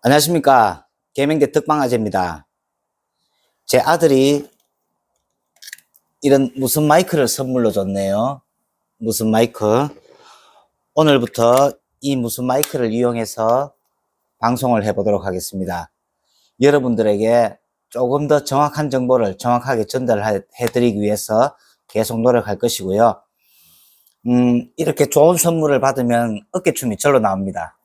안녕하십니까. 개명대 특방아재입니다. 제 아들이 이런 무슨 마이크를 선물로 줬네요. 무슨 마이크. 오늘부터 이 무슨 마이크를 이용해서 방송을 해보도록 하겠습니다. 여러분들에게 조금 더 정확한 정보를 정확하게 전달해드리기 위해서 계속 노력할 것이고요. 음, 이렇게 좋은 선물을 받으면 어깨춤이 절로 나옵니다.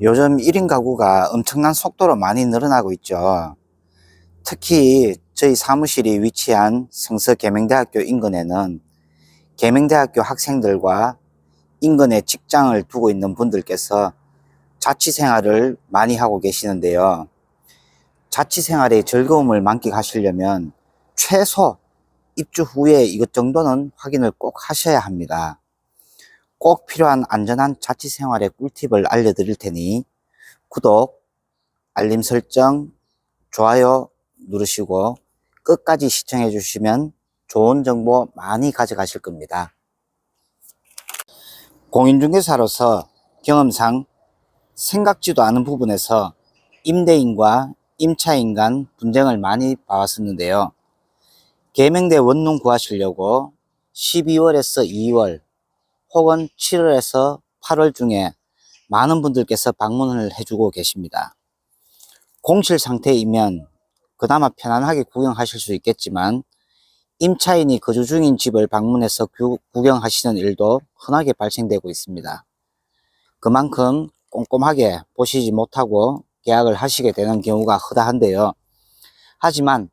요즘 1인 가구가 엄청난 속도로 많이 늘어나고 있죠. 특히 저희 사무실이 위치한 성서 계명대학교 인근에는 계명대학교 학생들과 인근에 직장을 두고 있는 분들께서 자취 생활을 많이 하고 계시는데요. 자취 생활의 즐거움을 만끽하시려면 최소 입주 후에 이것 정도는 확인을 꼭 하셔야 합니다. 꼭 필요한 안전한 자취 생활의 꿀팁을 알려드릴 테니 구독, 알림 설정, 좋아요 누르시고 끝까지 시청해 주시면 좋은 정보 많이 가져가실 겁니다. 공인중개사로서 경험상 생각지도 않은 부분에서 임대인과 임차인 간 분쟁을 많이 봐왔었는데요. 계명대 원룸 구하시려고 12월에서 2월 혹은 7월에서 8월 중에 많은 분들께서 방문을 해주고 계십니다. 공실 상태이면 그나마 편안하게 구경하실 수 있겠지만 임차인이 거주 중인 집을 방문해서 구, 구경하시는 일도 흔하게 발생되고 있습니다. 그만큼 꼼꼼하게 보시지 못하고 계약을 하시게 되는 경우가 허다한데요. 하지만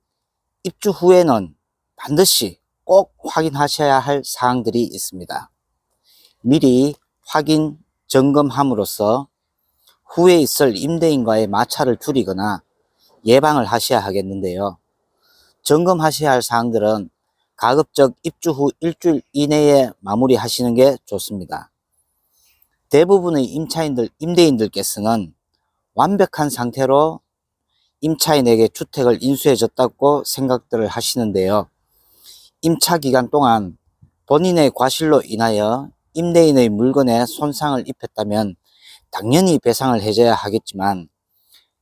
입주 후에는 반드시 꼭 확인하셔야 할 사항들이 있습니다. 미리 확인, 점검함으로써 후에 있을 임대인과의 마찰을 줄이거나 예방을 하셔야 하겠는데요. 점검하셔야 할 사항들은 가급적 입주 후 일주일 이내에 마무리하시는 게 좋습니다. 대부분의 임차인들, 임대인들께서는 완벽한 상태로 임차인에게 주택을 인수해줬다고 생각들을 하시는데요. 임차 기간 동안 본인의 과실로 인하여 임대인의 물건에 손상을 입혔다면 당연히 배상을 해줘야 하겠지만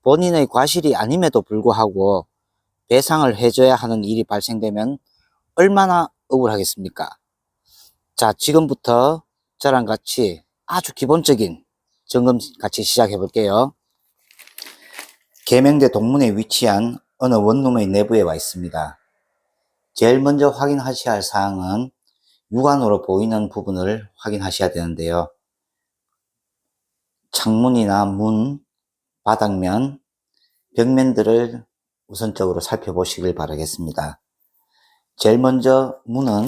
본인의 과실이 아님에도 불구하고 배상을 해줘야 하는 일이 발생되면 얼마나 억울하겠습니까? 자, 지금부터 저랑 같이 아주 기본적인 점검 같이 시작해 볼게요. 계명대 동문에 위치한 어느 원룸의 내부에 와 있습니다. 제일 먼저 확인하셔야 할 사항은 육안으로 보이는 부분을 확인하셔야 되는데요. 창문이나 문, 바닥면, 벽면들을 우선적으로 살펴보시길 바라겠습니다. 제일 먼저 문은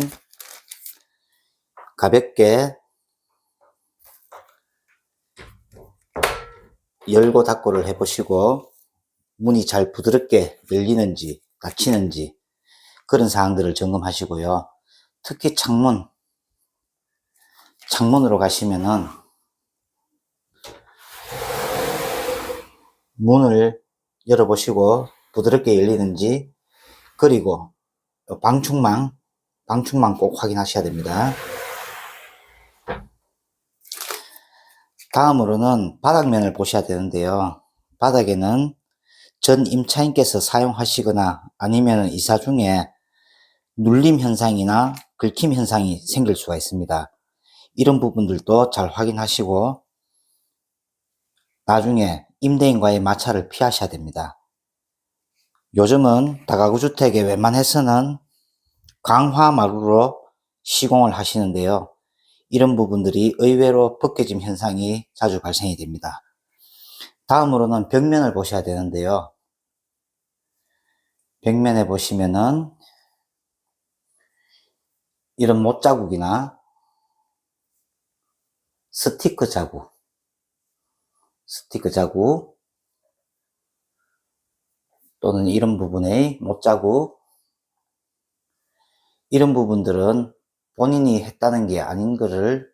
가볍게 열고 닫고를 해보시고 문이 잘 부드럽게 열리는지 닫히는지 그런 사항들을 점검하시고요. 특히 창문, 창문으로 가시면은 문을 열어보시고 부드럽게 열리는지 그리고 방충망, 방충망 꼭 확인하셔야 됩니다. 다음으로는 바닥면을 보셔야 되는데요. 바닥에는 전 임차인께서 사용하시거나 아니면 이사 중에 눌림 현상이나 긁힘 현상이 생길 수가 있습니다. 이런 부분들도 잘 확인하시고 나중에 임대인과의 마찰을 피하셔야 됩니다. 요즘은 다가구 주택에 웬만해서는 강화 마루로 시공을 하시는데요. 이런 부분들이 의외로 벗겨짐 현상이 자주 발생이 됩니다. 다음으로는 벽면을 보셔야 되는데요. 벽면에 보시면은 이런 못 자국이나 스티커 자국, 스티커 자국 또는 이런 부분의 못 자국 이런 부분들은 본인이 했다는 게 아닌 것을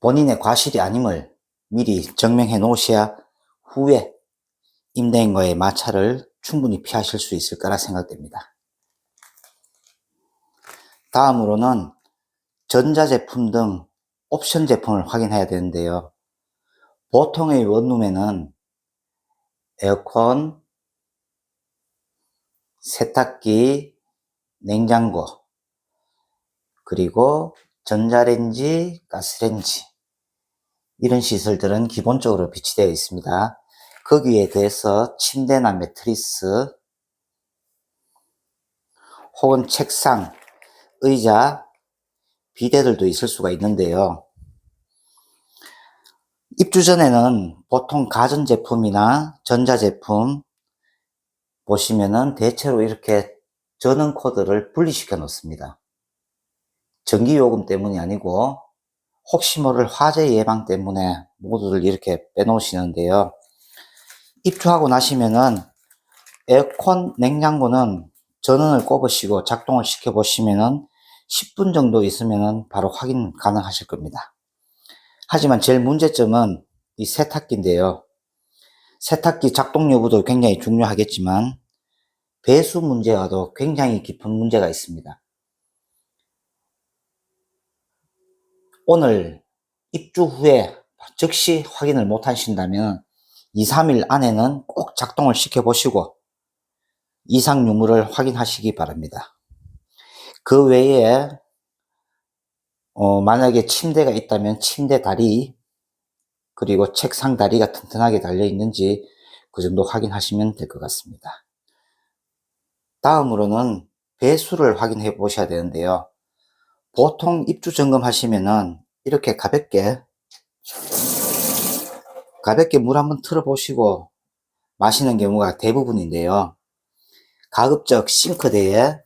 본인의 과실이 아님을 미리 증명해 놓으셔야 후에 임대인과의 마찰을 충분히 피하실 수 있을 거라 생각됩니다. 다음으로는 전자제품 등 옵션 제품을 확인해야 되는데요. 보통의 원룸에는 에어컨, 세탁기, 냉장고, 그리고 전자레인지, 가스레인지 이런 시설들은 기본적으로 비치되어 있습니다. 거기에 대해서 침대나 매트리스 혹은 책상, 의자, 비대들도 있을 수가 있는데요. 입주 전에는 보통 가전제품이나 전자제품 보시면은 대체로 이렇게 전원 코드를 분리시켜 놓습니다. 전기요금 때문이 아니고 혹시 모를 화재 예방 때문에 모두들 이렇게 빼놓으시는데요. 입주하고 나시면은 에어컨, 냉장고는 전원을 꼽으시고 작동을 시켜 보시면은 10분 정도 있으면은 바로 확인 가능하실 겁니다. 하지만 제일 문제점은 이 세탁기인데요. 세탁기 작동 여부도 굉장히 중요하겠지만 배수 문제와도 굉장히 깊은 문제가 있습니다. 오늘 입주 후에 즉시 확인을 못 하신다면 2, 3일 안에는 꼭 작동을 시켜 보시고 이상 유무를 확인하시기 바랍니다. 그 외에 어, 만약에 침대가 있다면 침대 다리 그리고 책상 다리가 튼튼하게 달려 있는지 그 정도 확인하시면 될 것 같습니다. 다음으로는 배수를 확인해 보셔야 되는데요. 보통 입주 점검하시면은 이렇게 가볍게 가볍게 물 한번 틀어 보시고 마시는 경우가 대부분인데요. 가급적 싱크대에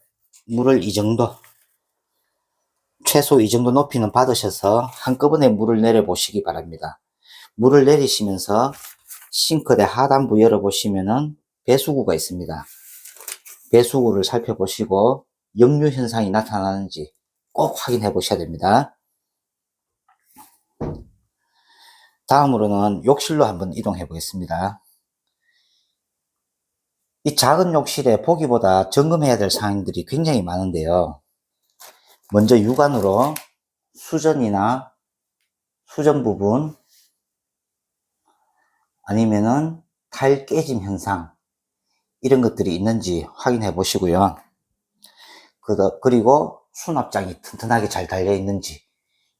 물을 이 정도 최소 이 정도 높이는 받으셔서 한꺼번에 물을 내려 보시기 바랍니다. 물을 내리시면서 싱크대 하단부 열어 보시면은 배수구가 있습니다. 배수구를 살펴보시고 역류 현상이 나타나는지 꼭 확인해 보셔야 됩니다. 다음으로는 욕실로 한번 이동해 보겠습니다. 이 작은 욕실에 보기보다 점검해야 될 사항들이 굉장히 많은데요. 먼저 육안으로 수전이나 수전 부분 아니면은 타일 깨짐 현상 이런 것들이 있는지 확인해 보시고요. 그- 그리고 수납장이 튼튼하게 잘 달려 있는지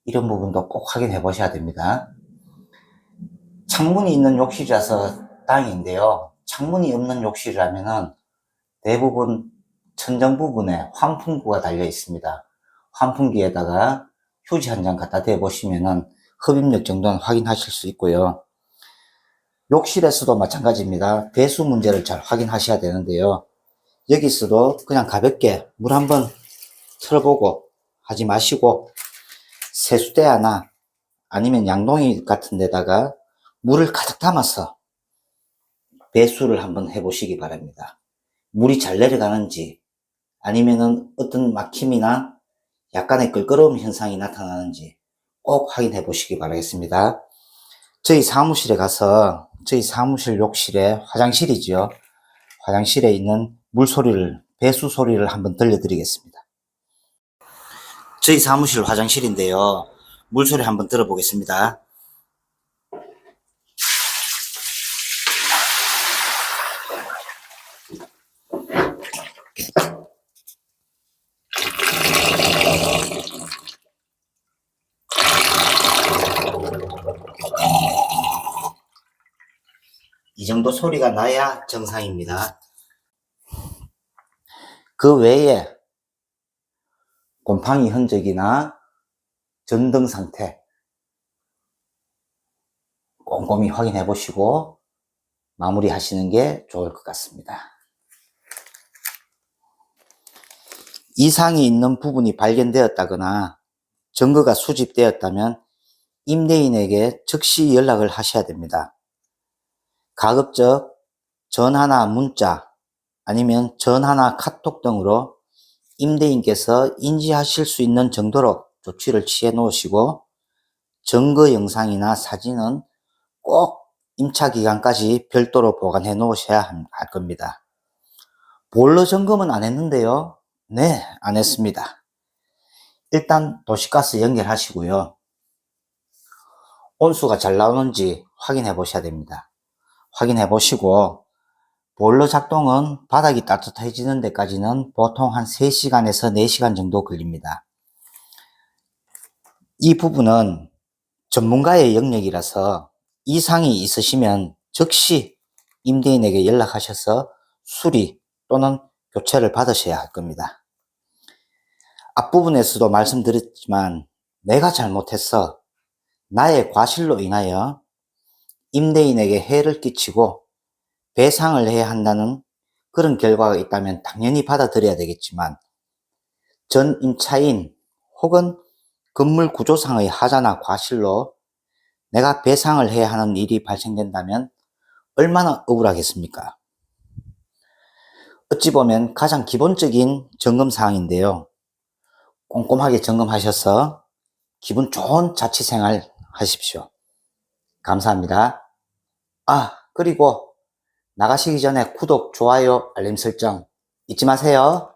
이런 부분도 꼭 확인해 보셔야 됩니다. 창문이 있는 욕실이라서 다행인데요. 창문이 없는 욕실이라면은 대부분 천정 부분에 환풍구가 달려 있습니다. 환풍기에다가 휴지 한 장 갖다 대 보시면은 흡입력 정도는 확인하실 수 있고요. 욕실에서도 마찬가지입니다. 배수 문제를 잘 확인하셔야 되는데요. 여기서도 그냥 가볍게 물 한번 틀어보고 하지 마시고 세수대 하나 아니면 양동이 같은 데다가 물을 가득 담아서 배수를 한번 해보시기 바랍니다. 물이 잘 내려가는지 아니면은 어떤 막힘이나 약간의 껄끄러움 현상이 나타나는지 꼭 확인해 보시기 바라겠습니다. 저희 사무실에 가서 저희 사무실 욕실에 화장실이죠. 화장실에 있는 물소리를 배수 소리를 한번 들려드리겠습니다. 저희 사무실 화장실인데요. 물소리 한번 들어보겠습니다. 이 정도 소리가 나야 정상입니다. 그 외에 곰팡이 흔적이나 전등 상태 꼼꼼히 확인해 보시고 마무리 하시는 게 좋을 것 같습니다. 이상이 있는 부분이 발견되었다거나 증거가 수집되었다면 임대인에게 즉시 연락을 하셔야 됩니다. 가급적 전화나 문자 아니면 전화나 카톡 등으로 임대인께서 인지하실 수 있는 정도로 조치를 취해 놓으시고 증거 영상이나 사진은 꼭 임차 기간까지 별도로 보관해 놓으셔야 할 겁니다. 볼러 점검은 안 했는데요. 네, 안 했습니다. 일단 도시가스 연결하시고요. 온수가 잘 나오는지 확인해 보셔야 됩니다. 확인해 보시고 보일러 작동은 바닥이 따뜻해지는 데까지는 보통 한 3시간에서 4시간 정도 걸립니다. 이 부분은 전문가의 영역이라서 이상이 있으시면 즉시 임대인에게 연락하셔서 수리 또는 교체를 받으셔야 할 겁니다. 앞부분에서도 말씀드렸지만 내가 잘못했어 나의 과실로 인하여 임대인에게 해를 끼치고 배상을 해야 한다는 그런 결과가 있다면 당연히 받아들여야 되겠지만 전 임차인 혹은 건물 구조상의 하자나 과실로 내가 배상을 해야 하는 일이 발생된다면 얼마나 억울하겠습니까? 어찌 보면 가장 기본적인 점검 사항인데요. 꼼꼼하게 점검하셔서 기분 좋은 자취생활 하십시오. 감사합니다. 아, 그리고 나가시기 전에 구독, 좋아요, 알림 설정 잊지 마세요.